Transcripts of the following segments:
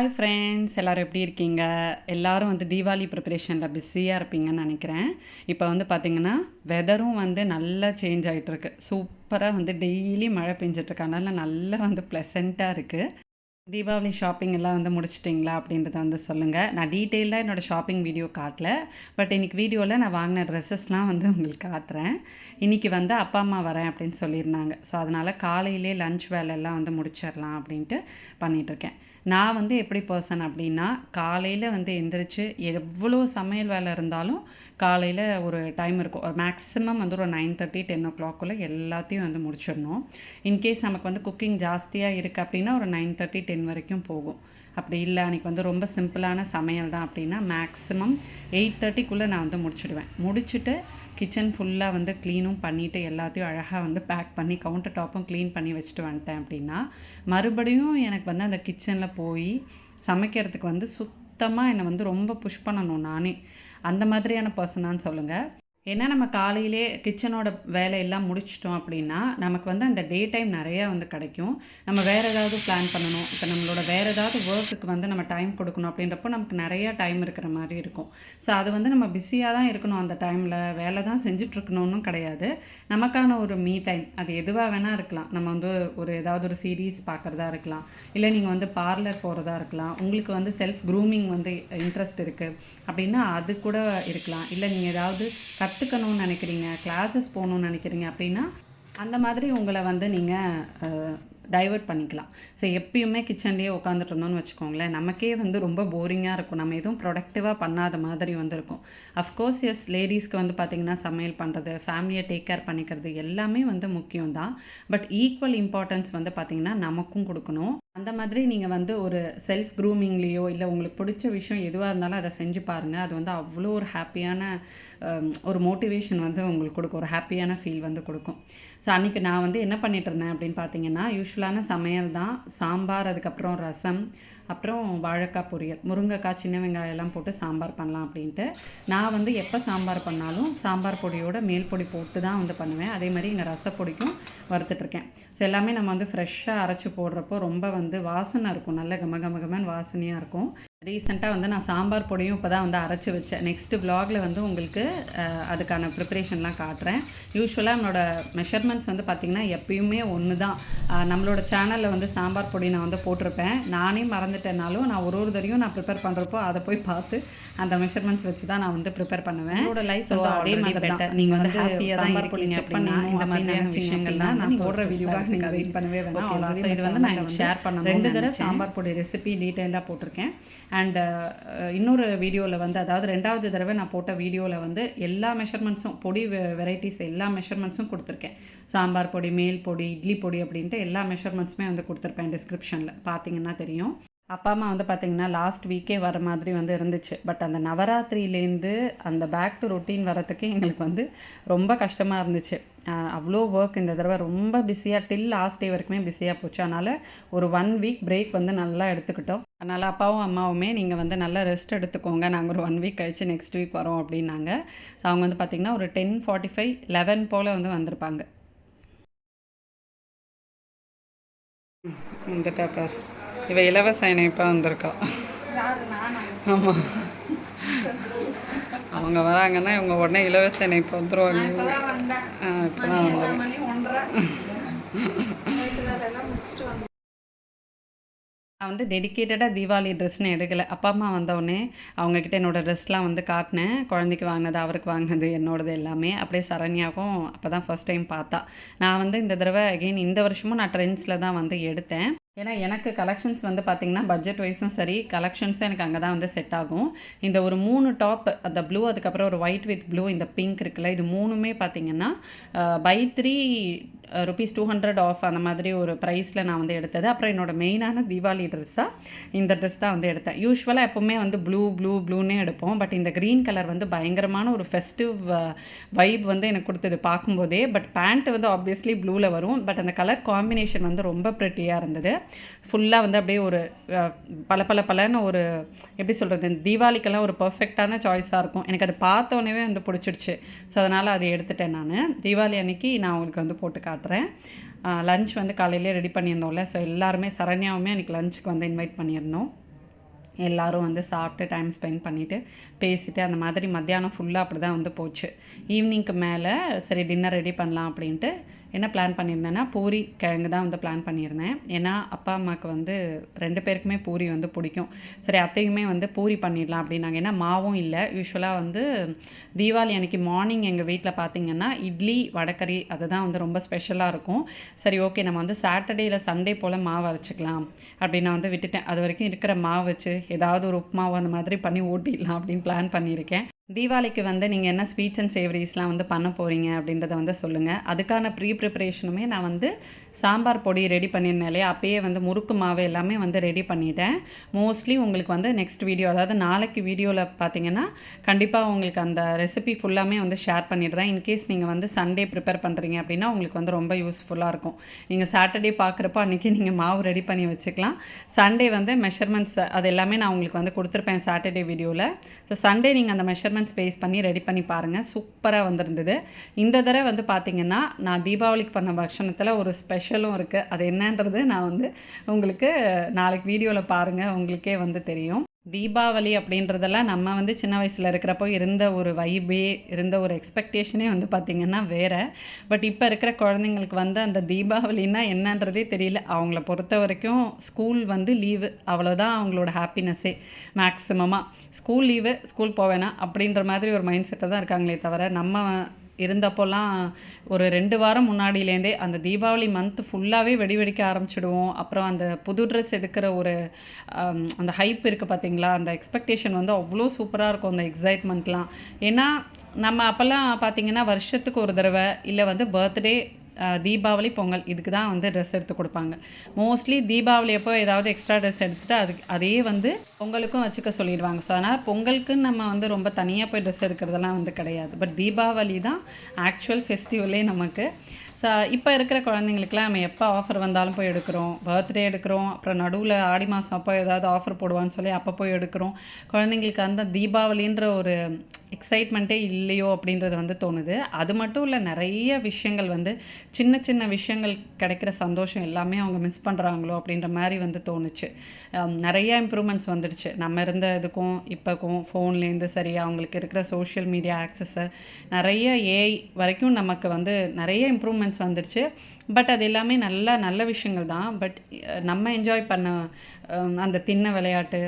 Hi friends எல்லோரும் எப்படி இருக்கீங்க? எல்லாரும் வந்து தீபாவளி ப்ரிப்பரேஷனில் பிஸியாக இருப்பீங்கன்னு நினைக்கிறேன். இப்போ வந்து பார்த்திங்கன்னா வெதரும் வந்து நல்லா சேஞ்ச் ஆகிட்டுருக்கு சூப்பராக வந்து டெய்லி மழை பெஞ்சிட்ருக்கு அதனால் நல்லா வந்து ப்ளசண்ட்டாக இருக்குது தீபாவளி ஷாப்பிங் எல்லாம் வந்து முடிச்சிட்டிங்களா அப்படின்றத வந்து சொல்லுங்கள் நான் டீட்டெயிலாக என்னோடய ஷாப்பிங் வீடியோ காட்டல. பட் இன்றைக்கி வீடியோவில் நான் வாங்கின ட்ரெஸ்ஸஸ்லாம் வந்து உங்களுக்கு காட்டுறேன். இன்றைக்கி வந்து அப்பா அம்மா வரேன் அப்படின்னு சொல்லியிருந்தாங்க. ஸோ அதனால் காலையிலே லஞ்ச் வேலையெல்லாம் வந்து முடிச்சிடலாம் அப்படின்ட்டு பண்ணிகிட்ருக்கேன் நான் வந்து எப்படி பர்சன் அப்படின்னா காலையில் வந்து எந்திரிச்சு எவ்வளோ சமையல் வேலை இருந்தாலும் காலையில் ஒரு டைம் இருக்கும். ஒரு மேக்ஸிமம் வந்து ஒரு நைன் தேர்ட்டி டென் ஓ கிளாக்குள்ளே எல்லாத்தையும் வந்து முடிச்சிடணும். இன்கேஸ் நமக்கு வந்து குக்கிங் ஜாஸ்தியாக இருக்குது அப்படின்னா ஒரு நைன் தேர்ட்டி டென் வரைக்கும் போகும். அப்படி இல்லை அன்றைக்கி வந்து ரொம்ப சிம்பிளான சமையல் தான் அப்படின்னா மேக்ஸிமம் எயிட் தேர்ட்டிக்குள்ளே நான் வந்து முடிச்சுடுவேன். முடிச்சுட்டு கிச்சன் ஃபுல்லாக வந்து க்ளீனும் பண்ணிவிட்டு எல்லாத்தையும் அழகாக வந்து பேக் பண்ணி கவுண்டர் டாப்பும் க்ளீன் பண்ணி வச்சுட்டு வந்துட்டேன் அப்படின்னா மறுபடியும் எனக்கு வந்து அந்த கிச்சனில் போய் சமைக்கிறதுக்கு வந்து சுத்தமாக என்னை வந்து ரொம்ப புஷ் பண்ணணும் நானே. அந்த மாதிரியான பர்சனான்னு சொல்லுங்கள் ஏன்னா நம்ம காலையிலே கிச்சனோட வேலையெல்லாம் முடிச்சிட்டோம் அப்படின்னா நமக்கு வந்து அந்த டே டைம் நிறையா வந்து கிடைக்கும். நம்ம வேறு ஏதாவது பிளான் பண்ணணும். இப்போ நம்மளோட வேறு ஏதாவது ஒர்க்குக்கு வந்து நம்ம டைம் கொடுக்கணும் அப்படின்றப்போ நமக்கு நிறையா டைம் இருக்கிற மாதிரி இருக்கும். ஸோ அது வந்து நம்ம பிஸியாக தான் இருக்கணும் அந்த டைமில் வேலை தான் செஞ்சிட்ருக்கணும்னு கிடையாது. நமக்கான ஒரு மீ டைம் அது எதுவாக வேணால் இருக்கலாம். நம்ம வந்து ஒரு ஏதாவது ஒரு சீரீஸ் பார்க்குறதா இருக்கலாம். இல்லை நீங்கள் வந்து பார்லர் போகிறதா இருக்கலாம். உங்களுக்கு வந்து செல்ஃப் க்ரூமிங் வந்து இன்ட்ரெஸ்ட் இருக்குது அப்படின்னா அது கூட இருக்கலாம். இல்லை நீங்கள் ஏதாவது கற்றுக்கணும்னு நினைக்கிறீங்க கிளாஸஸ் போகணுன்னு நினைக்கிறீங்க அப்படின்னா அந்த மாதிரி உங்களை வந்து நீங்கள் டைவெர்ட் பண்ணிக்கலாம். ஸோ எப்பயுமே கிச்சன்லேயே உட்காந்துட்டு இருந்தோம்னு வச்சுக்கோங்களேன் நமக்கே வந்து ரொம்ப போரிங்காக இருக்கும். நம்ம எதுவும் ப்ரொடக்டிவாக பண்ணாத மாதிரி வந்து இருக்கும். அஃப்கோர்ஸ் எஸ் லேடிஸ்க்கு வந்து பார்த்திங்கன்னா சமையல் பண்ணுறது ஃபேமிலியை டேக் கேர் பண்ணிக்கிறது எல்லாமே வந்து முக்கியம் தான் பட் ஈக்குவல் இம்பார்ட்டன்ஸ் வந்து பார்த்திங்கன்னா நமக்கும் கொடுக்கணும். அந்த மாதிரி நீங்கள் வந்து ஒரு செல்ஃப் க்ரூமிங்லேயோ இல்லை உங்களுக்கு பிடிச்ச விஷயம் எதுவாக இருந்தாலும் அதை செஞ்சு பாருங்கள் அது வந்து அவ்வளோ ஒரு ஹாப்பியான ஒரு மோட்டிவேஷன் வந்து உங்களுக்கு கொடுக்கும். ஒரு ஹாப்பியான ஃபீல் வந்து கொடுக்கும். ஸோ அன்றைக்கி நான் வந்து என்ன பண்ணிகிட்டு இருந்தேன் அப்படின்னு பார்த்தீங்கன்னா யூஸ்வலான சமையல் தான். சாம்பார் அதுக்கப்புறம் ரசம் அப்புறம் வாழைக்காய் பொரியல். முருங்கைக்காய் சின்ன வெங்காயம் எல்லாம் போட்டு சாம்பார் பண்ணலாம் அப்படின்ட்டு. நான் வந்து எப்போ சாம்பார் பண்ணாலும் சாம்பார் பொடியோட மேல் பொடி போட்டு தான் வந்து பண்ணுவேன். அதே மாதிரி இங்கே ரசப்பொடிக்கும் வறுத்துட்ருக்கேன் ஸோ எல்லாமே நம்ம வந்து ஃப்ரெஷ்ஷாக அரைச்சி போடுறப்போ ரொம்ப வந்து வாசனை இருக்கும். நல்ல கம கம கமன்னு வாசனையாக இருக்கும். ரீசெண்டாக வந்து நான் சாம்பார் பொடியும் இப்போ தான் வந்து அரைச்சி வச்சேன். நெக்ஸ்ட்டு வ்ளாகில் வந்து உங்களுக்கு அதுக்கான ப்ரிப்பரேஷன்லாம் காட்டுறேன். யூஸ்வலாக நம்மளோட மெஷர்மெண்ட்ஸ் வந்து பார்த்திங்கன்னா எப்பயுமே ஒன்று தான். நம்மளோட சேனலில் வந்து சாம்பார் பொடி நான் வந்து போட்டிருப்பேன். நானே மறந்துட்டேனாலும் நான் ஒரு ஒரு தரையும் நான் ப்ரிப்பேர் பண்ணுறப்போ அதை போய் பார்த்து அந்த மெஷர்மெண்ட்ஸ் வச்சு தான் நான் வந்து ப்ரிப்பேர் பண்ணுவேன். என்னோட லைஃப் வந்து அதே மாதிரி பெட்டர் நீங்கள் வந்து ஹாப்பியாக தான் இருக்கீங்க அப்படின்னா இந்த மாதிரியான விஷயங்கள்லாம் நான் போடுற வீடியோவாக நீங்கள் வெயிட் பண்ணவே வேணாம். இது வந்து நான் ஷேர் பண்ண ரெண்டு தடவை சாம்பார் பொடி ரெசிபி டீட்டெயிலாக போட்டிருக்கேன். அண்டு uh, இன்னொரு வீடியோவில் வந்து அதாவது ரெண்டாவது தடவை நான் போட்ட வீடியோவில் வந்து எல்லா மெஷர்மெண்ட்ஸும் பொடி வெரைட்டிஸ் எல்லா மெஷர்மெண்ட்ஸும் கொடுத்துருக்கேன். சாம்பார் பொடி மேல் பொடி இட்லி பொடி அப்படின்ட்டு எல்லா மெஷர்மெண்ட்ஸுமே வந்து கொடுத்துருப்பேன் டிஸ்கிரிப்ஷனில் பார்த்தீங்கன்னா தெரியும். அப்பா அம்மா வந்து பார்த்திங்கன்னா லாஸ்ட் வீக்கே வர மாதிரி வந்து இருந்துச்சு. பட் அந்த நவராத்திரியிலேருந்து அந்த பேக் டு ரொட்டீன் வரத்துக்கு எங்களுக்கு வந்து ரொம்ப கஷ்டமாக இருந்துச்சு. அவ்வளோ ஒர்க் இந்த தடவை ரொம்ப பிஸியாக டில் லாஸ்ட் டே வரைக்குமே பிஸியாக போச்சு. அதனால் ஒரு ஒன் வீக் பிரேக் வந்து நல்லா எடுத்துக்கிட்டோம். அதனால் அப்பாவும் அம்மாவுமே நீங்கள் வந்து நல்லா ரெஸ்ட் எடுத்துக்கோங்க. நாங்கள் ஒரு ஒன் வீக் கழித்து நெக்ஸ்ட் வீக் வரோம் அப்படின்னாங்க. அவங்க வந்து பார்த்திங்கன்னா ஒரு டென் ஃபார்ட்டி ஃபைவ் லெவன் போல் வந்து வந்திருப்பாங்க. வந்துட்டா இவ இலவச இணைப்பாக வந்திருக்கா. ஆமாம் அவங்க வராங்கன்னா இவங்க உடனே இலவச இணைப்பு வந்துடுவாங்க இப்போ தான் நான் வந்து டெடிக்கேட்டடாக தீபாவளி ட்ரெஸ்னு எடுக்கலை. அப்பா அம்மா வந்தோடனே அவங்கக்கிட்ட என்னோடய ட்ரெஸ்லாம் வந்து காட்டினேன். குழந்தைக்கு வாங்கினது அவருக்கு வாங்கினது என்னோடது எல்லாமே. அப்படியே சரண்யாவும் அப்போ தான் ஃபஸ்ட் டைம் பார்த்தா. நான் வந்து இந்த தடவை அகெயின் இந்த வருஷமும் நான் ட்ரெண்ட்ஸில் தான் வந்து எடுத்தேன். ஏன்னா எனக்கு கலெக்ஷன்ஸ் வந்து பார்த்திங்கன்னா பட்ஜெட் வைஸும் சரி கலெக்ஷன்ஸும் எனக்கு அங்கே தான் வந்து செட் ஆகும். இந்த ஒரு மூணு டாப் அந்த ப்ளூ அதுக்கப்புறம் ஒரு ஒயிட் வித் ப்ளூ இந்த பிங்க் இருக்குல்ல இது மூணுமே பார்த்திங்கன்னா buy three rupees two hundred off அந்த மாதிரி ஒரு ப்ரைஸில் நான் வந்து எடுத்தது. அப்புறம் என்னோடய மெயினான தீபாவளி ட்ரெஸ்ஸாக இந்த ட்ரெஸ் தான் வந்து எடுத்தேன். யூஸ்வலாக எப்போவுமே வந்து ப்ளூ ப்ளூ ப்ளூன்னே எடுப்போம். பட் இந்த க்ரீன் கலர் வந்து பயங்கரமான ஒரு ஃபெஸ்டிவ் வைப் வந்து எனக்கு கொடுத்தது பார்க்கும்போதே. பட் பேண்ட் வந்து ஆப்வியஸ்லி ப்ளூவில் வரும். பட் அந்த கலர் காம்பினேஷன் வந்து ரொம்ப ப்ரெட்டியாக இருந்தது. ஃபுல்லாக வந்து அப்படியே ஒரு பல பல பலன்னு ஒரு எப்படி சொல்கிறது தீபாவளிக்கெல்லாம் ஒரு பர்ஃபெக்டான சாய்ஸாக இருக்கும். எனக்கு அது பார்த்தோன்னே வந்து பிடிச்சிடுச்சு. ஸோ அதனால் அதை எடுத்துட்டேன் நான். தீபாவளி அன்னைக்கு நான் உங்களுக்கு வந்து போட்டு காட்டுறேன். லஞ்ச் வந்து காலையிலே ரெடி பண்ணியிருந்தோம்ல ஸோ எல்லாருமே சரண்யாவுமே அன்றைக்கி லஞ்சுக்கு வந்து இன்வைட் பண்ணியிருந்தோம். எல்லோரும் வந்து சாப்பிட்டு டைம் ஸ்பெண்ட் பண்ணிவிட்டு பேசிவிட்டு அந்த மாதிரி மத்தியானம் ஃபுல்லாக அப்படி தான் வந்து போச்சு. ஈவினிங்க்கு மேலே சரி டின்னர் ரெடி பண்ணலாம் அப்படின்ட்டு என்ன பிளான் பண்ணியிருந்தேன்னா பூரி கிழங்கு தான் வந்து பிளான் பண்ணியிருந்தேன். ஏன்னா அப்பா அம்மாவுக்கு வந்து ரெண்டு பேருக்குமே பூரி வந்து பிடிக்கும். சரி அத்தையுமே வந்து பூரி பண்ணிடலாம் அப்படின்னாங்க. ஏன்னா மாவும் இல்லை. யூஸ்வலாக வந்து தீபாவளி அன்றைக்கி மார்னிங் எங்கள் வீட்டில் பார்த்தீங்கன்னா இட்லி வடக்கறி அதுதான் வந்து ரொம்ப ஸ்பெஷலாக இருக்கும். சரி ஓகே நம்ம வந்து சாட்டர்டேயில் சண்டே போல் மாவு அரைச்சிக்கலாம் அப்படின்னு நான் வந்து விட்டுட்டேன். அது வரைக்கும் இருக்கிற மாவு வச்சு ஏதாவது ஒரு உப்புமாவு அந்த மாதிரி பண்ணி ஓட்டிடலாம் அப்படின்னு பிளான் பண்ணியிருக்கேன். தீபாவளிக்கு வந்து நீங்கள் என்ன ஸ்வீட்ஸ் அண்ட் சேவரிஸ்லாம் வந்து பண்ண போகிறீங்க அப்படின்றத வந்து சொல்லுங்கள் அதுக்கான ப்ரீ ப்ரிப்பரேஷனுமே நான் வந்து சாம்பார் பொடி ரெடி பண்ணியிருந்தேன் இல்லையா அப்பயே வந்து முறுக்கு மாவு எல்லாமே வந்து ரெடி பண்ணிட்டேன். மோஸ்ட்லி உங்களுக்கு வந்து நெக்ஸ்ட் வீடியோ அதாவது நாளைக்கு வீடியோவில் பார்த்தீங்கன்னா கண்டிப்பாக உங்களுக்கு அந்த ரெசிபி ஃபுல்லாமே வந்து ஷேர் பண்ணிடுறேன். இன்கேஸ் நீங்கள் வந்து சண்டே ப்ரிப்பேர் பண்ணுறீங்க அப்படின்னா உங்களுக்கு வந்து ரொம்ப யூஸ்ஃபுல்லாக இருக்கும். நீங்கள் சாட்டர்டே பார்க்குறப்போ அன்றைக்கி நீங்கள் மாவு ரெடி பண்ணி வச்சுக்கலாம். சண்டே வந்து மெஷர்மெண்ட்ஸ் அது எல்லாமே நான் உங்களுக்கு வந்து கொடுத்துருப்பேன் சாட்டர்டே வீடியோவில் ஸோ சண்டே நீங்கள் அந்த மெஷர்மெண்ட் மெஷர்மெண்ட்ஸ் பேஸ் பண்ணி ரெடி பண்ணி பாருங்கள் சூப்பராக வந்திருந்தது. இந்த தடவை வந்து பார்த்திங்கன்னா நான் தீபாவளிக்கு பண்ண பக்ஷணத்தில் ஒரு ஸ்பெஷலும் இருக்குது அது என்னன்றது நான் வந்து உங்களுக்கு நாளைக்கு வீடியோவில் பாருங்கள் உங்களுக்கே வந்து தெரியும். தீபாவளி அப்படின்றதெல்லாம் நம்ம வந்து சின்ன வயசில் இருக்கிறப்போ இருந்த ஒரு வைபே இருந்த ஒரு எக்ஸ்பெக்டேஷனே வந்து பார்த்திங்கன்னா வேறு. பட் இப்போ இருக்கிற குழந்தைங்களுக்கு வந்து அந்த தீபாவளின்னா என்னன்றதே தெரியல. அவங்கள பொறுத்த வரைக்கும் ஸ்கூல் வந்து லீவு அவ்வளோதான் அவங்களோட ஹாப்பினஸ்ஸே மேக்ஸிமமாக ஸ்கூல் லீவு ஸ்கூல் போவேனா அப்படின்ற மாதிரி ஒரு மைண்ட் செட்டை தான் இருக்காங்களே தவிர நம்ம இருந்தப்போலாம் ஒரு ரெண்டு வாரம் முன்னாடியிலேருந்தே அந்த தீபாவளி மந்த் ஃபுல்லாகவே வெடி வெடிக்க ஆரம்பிச்சிடுவோம். அப்புறம் அந்த புது ட்ரெஸ் எடுக்கிற ஒரு அந்த ஹைப் இருக்குது பார்த்தீங்களா அந்த எக்ஸ்பெக்டேஷன் வந்து அவ்வளோ சூப்பராக இருக்கும் அந்த எக்ஸைட்மெண்ட்லாம் ஏன்னா நம்ம அப்போல்லாம் பார்த்தீங்கன்னா வருஷத்துக்கு ஒரு தடவை இல்லை வந்து பர்த்டே தீபாவளி பொங்கல் இதுக்கு தான் வந்து ட்ரெஸ் எடுத்து கொடுப்பாங்க. மோஸ்ட்லி தீபாவளி அப்போ ஏதாவது எக்ஸ்ட்ரா ட்ரெஸ் எடுத்துகிட்டு அதுக்கு அதே வந்து பொங்கலுக்கும் வச்சுக்க சொல்லிடுவாங்க. ஸோ அதனால் பொங்கலுக்குன்னு நம்ம வந்து ரொம்ப தனியாக போய் ட்ரெஸ் எடுக்கிறதெல்லாம் வந்து கிடையாது. பட் தீபாவளி தான் ஆக்சுவல் ஃபெஸ்டிவலே நமக்கு ஸோ இப்போ இருக்கிற குழந்தைங்களுக்குலாம் நம்ம எப்போ ஆஃபர் வந்தாலும் போய் எடுக்கிறோம். பர்த்டே எடுக்கிறோம். அப்புறம் நடுவில் ஆடி மாதம் அப்போ ஏதாவது ஆஃபர் போடுவான்னு சொல்லி அப்போ போய் எடுக்கிறோம். குழந்தைங்களுக்கு அந்த தீபாவளின்ற ஒரு எக்ஸைட்மெண்ட்டே இல்லையோ அப்படின்றது வந்து தோணுது. அது மட்டும் இல்லை நிறைய விஷயங்கள் வந்து சின்ன சின்ன விஷயங்கள் கிடைக்கிற சந்தோஷம் எல்லாமே அவங்க மிஸ் பண்ணுறாங்களோ அப்படின்ற மாதிரி வந்து தோணுச்சு. நிறைய இம்ப்ரூவ்மெண்ட்ஸ் வந்துடுச்சு. நம்ம இருந்த இதுக்கும் இப்போக்கும் ஃபோன்லேருந்து சரி அவங்களுக்கு இருக்கிற சோஷியல் மீடியா ஆக்சஸ்ஸு நிறைய ஏஐ வரைக்கும் நமக்கு வந்து நிறைய இம்ப்ரூவ்மெண்ட்ஸ் வந்துடுச்சு பட் அது எல்லாமே நல்ல நல்ல விஷயங்கள் தான். பட் நம்ம என்ஜாய் பண்ண அந்த திண்ண விளையாட்டு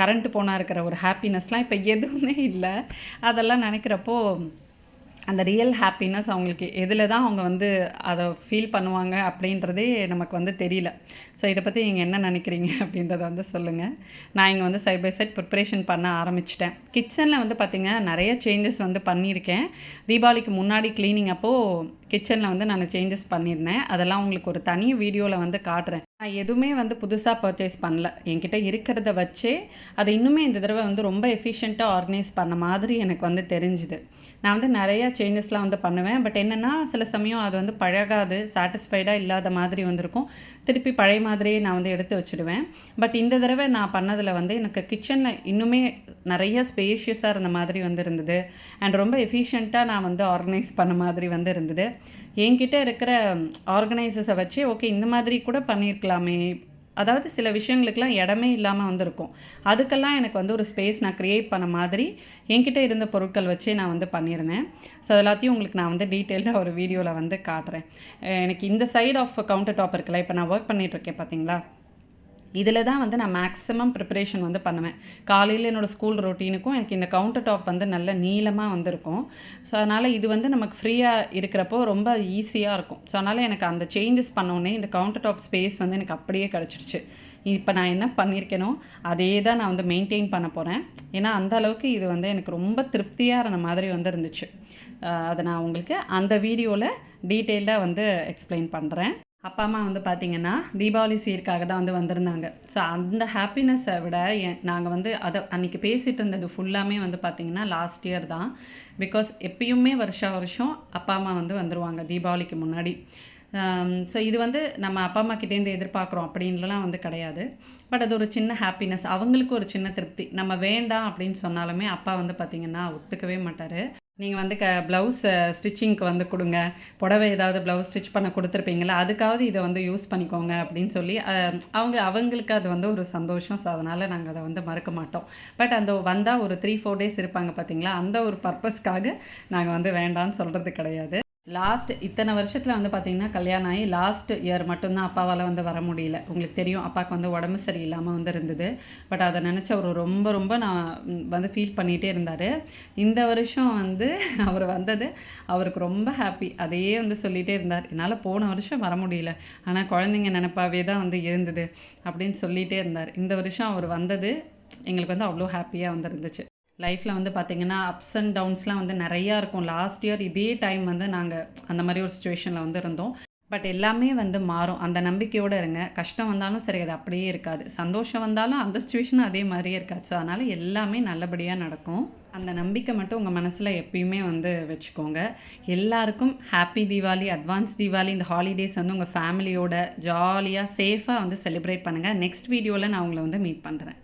கரண்ட் போனால் இருக்கிற ஒரு ஹாப்பினஸ்லாம் இப்போ எதுவுமே இல்லை. அதெல்லாம் நினைக்கிறப்போ அந்த ரியல் ஹாப்பினஸ் அவங்களுக்கு எதில் தான் அவங்க வந்து அதை ஃபீல் பண்ணுவாங்க அப்படின்றதே நமக்கு வந்து தெரியல. ஸோ இதை பற்றி நீங்கள் என்ன நினைக்கிறீங்க அப்படின்றத வந்து சொல்லுங்கள் நான் இங்கே வந்து சைட் பை சைட் ப்ரிப்ரேஷன் பண்ண ஆரம்பிச்சிட்டேன். கிச்சனில் வந்து பார்த்திங்கன்னா நிறைய சேஞ்சஸ் வந்து பண்ணியிருக்கேன். தீபாவளிக்கு முன்னாடி க்ளீனிங் அப்போது கிச்சனில் வந்து நான் சேஞ்சஸ் பண்ணியிருந்தேன். அதெல்லாம் உங்களுக்கு ஒரு தனி வீடியோவில் வந்து காட்டுறேன். நான் எதுவுமே வந்து புதுசாக பர்ச்சேஸ் பண்ணல. என்கிட்ட இருக்கிறத வச்சே அதை இன்னுமே இந்த தடவை வந்து ரொம்ப எஃபிஷியண்ட்டாக ஆர்கனைஸ் பண்ண மாதிரி எனக்கு வந்து தெரிஞ்சுது. நான் வந்து நிறையா சேஞ்சஸ்லாம் வந்து பண்ணுவேன். பட் என்னென்னா சில சமயம் அது வந்து பழகாது சாட்டிஸ்ஃபைடாக இல்லாத மாதிரி வந்திருக்கும். திருப்பி பழைய மாதிரியே நான் வந்து எடுத்து வச்சுடுவேன். பட் இந்த தடவை நான் பண்ணதில் வந்து எனக்கு கிச்சனில் இன்னுமே நிறைய ஸ்பேஷியஸாக இருந்த மாதிரி வந்து இருந்தது. அண்ட் ரொம்ப எஃபிஷியண்ட்டாக நான் வந்து ஆர்கனைஸ் பண்ண மாதிரி வந்து இருந்தது. என்கிட்ட இருக்கிற ஆர்கனைசர்ஸை வச்சு ஓகே இந்த மாதிரி கூட பண்ணியிருக்கலாமே அதாவது சில விஷயங்களுக்கெல்லாம் இடமே இல்லாமல் வந்திருக்கும். அதுக்கெல்லாம் எனக்கு வந்து ஒரு ஸ்பேஸ் நான் க்ரியேட் பண்ண மாதிரி என்கிட்ட இருந்த பொருட்கள் வச்சே நான் வந்து பண்ணியிருந்தேன். ஸோ எல்லாத்தையும் உங்களுக்கு நான் வந்து டீட்டெயில்டாக ஒரு வீடியோவில் வந்து காட்டுறேன். எனக்கு இந்த சைடு ஆஃப் கவுண்டர் டாப் இருக்குல்ல இப்போ நான் ஒர்க் பண்ணிகிட்ருக்கேன் பார்த்தீங்களா இதில் தான் வந்து நான் மேக்ஸிமம் ப்ரிப்பரேஷன் வந்து பண்ணுவேன். காலையில் என்னோடய ஸ்கூல் ரொட்டீனுக்கும் எனக்கு இந்த கவுண்டர் டாப் வந்து நல்ல நீளமாக வந்திருக்கும். ஸோ அதனால் இது வந்து நமக்கு ஃப்ரீயாக இருக்கிறப்போ ரொம்ப ஈஸியாக இருக்கும். ஸோ அதனால் எனக்கு அந்த சேஞ்சஸ் பண்ணோன்னே இந்த கவுண்டர் டாப் ஸ்பேஸ் வந்து எனக்கு அப்படியே கிடச்சிருச்சு. இப்போ நான் என்ன பண்ணியிருக்கேனோ அதே தான் நான் வந்து மெயின்டைன் பண்ண போகிறேன் ஏன்னா அந்த அளவுக்கு இது வந்து எனக்கு ரொம்ப திருப்தியாக இருந்த மாதிரி வந்து இருந்துச்சு. அதை நான் உங்களுக்கு அந்த வீடியோவில் டீட்டெயிலாக வந்து எக்ஸ்பிளைன் பண்ணுறேன் அப்பா அம்மா வந்து பார்த்திங்கன்னா தீபாவளி சீருக்காக தான் வந்து வந்திருந்தாங்க. ஸோ அந்த ஹாப்பினஸ்ஸை விட நாங்கள் வந்து அதை அன்றைக்கி பேசிகிட்டு இருந்தது ஃபுல்லாமே வந்து பார்த்திங்கன்னா லாஸ்ட் இயர் தான். பிகாஸ் எப்பயுமே வருஷா வருஷம் அப்பா அம்மா வந்து வந்துடுவாங்க தீபாவளிக்கு முன்னாடி. ஸோ இது வந்து நம்ம அப்பா அம்மா கிட்டேருந்து எதிர்பார்க்குறோம் அப்படின்லாம் வந்து கிடையாது. பட் அது ஒரு சின்ன ஹாப்பினஸ் அவங்களுக்கு ஒரு சின்ன திருப்தி. நம்ம வேண்டாம் அப்படின்னு சொன்னாலுமே அப்பா வந்து பார்த்திங்கன்னா ஒத்துக்கவே மாட்டார். நீங்கள் வந்து க ப்ளவுஸ் ஸ்டிச்சிங்க்கு வந்து கொடுங்க. புடவை ஏதாவது ப்ளவுஸ் ஸ்டிச் பண்ண கொடுத்துருப்பீங்களா அதுக்காவது இதை வந்து யூஸ் பண்ணிக்கோங்க அப்படின்னு சொல்லி அவங்க அவங்களுக்கு அது வந்து ஒரு சந்தோஷம். ஸோ அதனால் நாங்கள் அதை வந்து மறக்க மாட்டோம். பட் அந்த வந்தால் ஒரு த்ரீ ஃபோர் டேஸ் இருப்பாங்க பார்த்தீங்களா அந்த ஒரு பர்பஸ்க்காக நாங்கள் வந்து வேண்டான்னு சொல்கிறது கிடையாது. லாஸ்ட் இத்தனை வருஷத்தில் வந்து பார்த்தீங்கன்னா கல்யாணம் ஆகி லாஸ்ட் இயர் மட்டும்தான் அப்பாவால் வந்து வர முடியல. உங்களுக்கு தெரியும் அப்பாவுக்கு வந்து உடம்பு சரியில்லாமல் வந்து இருந்தது. பட் அதை நினச்சி அவர் ரொம்ப ரொம்ப நான் வந்து ஃபீல் பண்ணிகிட்டே இருந்தார். இந்த வருஷம் வந்து அவர் வந்தது அவருக்கு ரொம்ப ஹாப்பி அதையே வந்து சொல்லிகிட்டே இருந்தார். என்னால் போன வருஷம் வர முடியல. ஆனால் குழந்தைங்க நினப்பாவே தான் வந்து இருந்தது. அப்படின்னு சொல்லிகிட்டே இருந்தார். இந்த வருஷம் அவர் வந்தது எங்களுக்கு வந்து அவ்வளோ ஹாப்பியாக வந்துருந்துச்சு லைஃப்பில் வந்து பார்த்திங்கன்னா அப்ஸ் அண்ட் டவுன்ஸ்லாம் வந்து நிறையா இருக்கும். லாஸ்ட் இயர் இதே டைம் வந்து நாங்கள் அந்த மாதிரி ஒரு சுச்சுவேஷனில் வந்து இருந்தோம். பட் எல்லாமே வந்து மாறும். அந்த நம்பிக்கையோடு இருங்க. கஷ்டம் வந்தாலும் சரி அது அப்படியே இருக்காது. சந்தோஷம் வந்தாலும் அந்த சுச்சுவேஷனும் அதே மாதிரியே இருக்காது. ஸோ அதனால் எல்லாமே நல்லபடியாக நடக்கும். அந்த நம்பிக்கை மட்டும் உங்கள் மனசில் எப்பயுமே வந்து வச்சுக்கோங்க. எல்லாருக்கும் ஹாப்பி தீபாவளி அட்வான்ஸ் தீபாவளி இந்த ஹாலிடேஸ் வந்து உங்கள் ஃபேமிலியோட ஜாலியாக சேஃபாக வந்து செலிப்ரேட் பண்ணுங்கள் நெக்ஸ்ட் வீடியோவில் நான் உங்களை வந்து மீட் பண்ணுறேன்